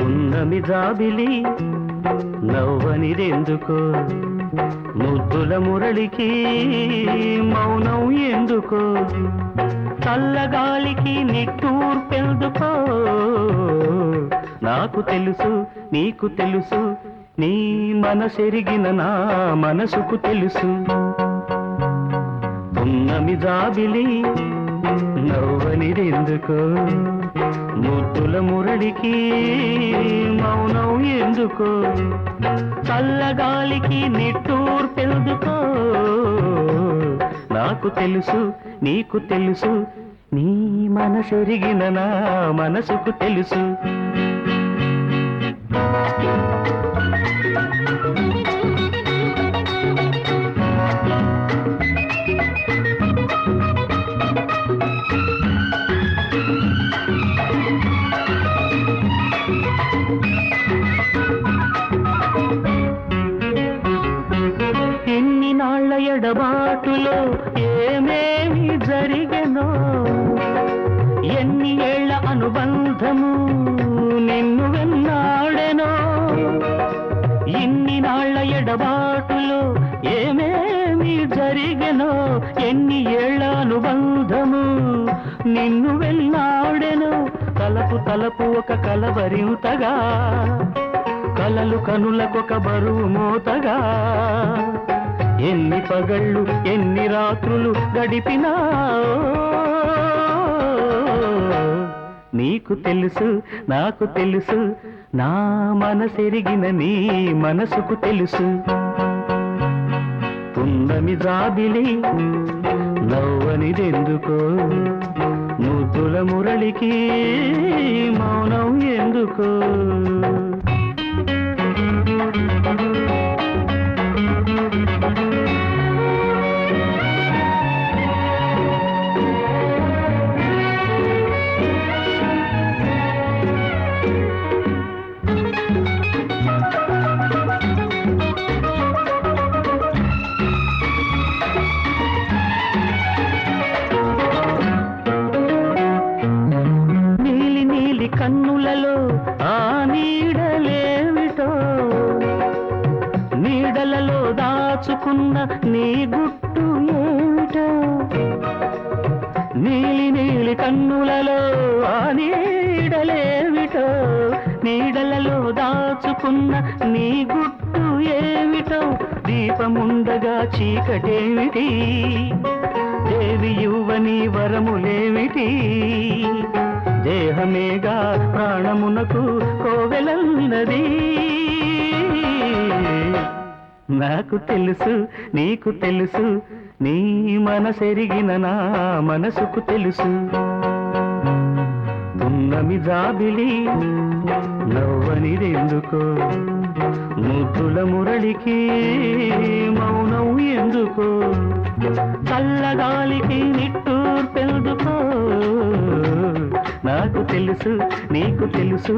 ఉన్నమి జాబిలి నవ్వనిదెందుకో? ముద్దుల మురళికి మౌనం ఎందుకో? చల్లగాలికి నిట్టూర్పెందుకో? నాకు తెలుసు నీకు తెలుసు నీ మనసెరిగిన నా మనసుకు తెలుసు. ఉన్నమి జాబిలి నవ్వనిదెందుకో? ముద్దుల మురడికి మౌనం ఎందుకో? చల్లగాలికి నిట్టూర్పెందుకో? నాకు తెలుసు నీకు తెలుసు నీ మనసెరిగిన నా మనసుకు తెలుసు. ఎన్ని ఎడబాటులో ఏమేమి జరిగెనో ఎన్ని ఏళ్ళ అనుబంధము నిన్ను వెన్నాడెనో ఇన్ని నాళ్ళ ఎడబాటులో ఏమేమి జరిగెనో ఎన్ని ఏళ్ళ అనుబంధము నిన్ను వెన్నాడెనో. తలపు తలపు ఒక కలవరింతగా కలలు కనులకొక బరువు మోతగా ఎన్ని పగళ్ళు ఎన్ని రాత్రులు గడిపినా? నీకు తెలుసు నాకు తెలుసు నా మనసెరిగిన నీ మనసుకు తెలుసు. తుందమి జాబిలి నవ్వనిదెందుకో? ముద్దుల మురళికి దాచుకున్న నీ గుట్టు ఏమిటో? నీలి నీలి కన్నులలో ఆ నీడలేమిటో? నీడలలో దాచుకున్న నీ గుట్టు ఏమిటో? దీపముండగా చీకటేమిటి? దేవి యువని వరములేమిటి? దేహమేగా ప్రాణమునకు కోవెలన్నది? నాకు తెలుసు నీకు తెలుసు నీ మనసెరిగిన నా మనసుకు తెలుసు. పున్నమి జాబిలి నవ్వనిదెందుకో ముద్దుల మురళికి మౌనం ఎందుకో. చల్లగాలికి నిట్టూర్పెందుకో నాకు తెలుసు నీకు తెలుసు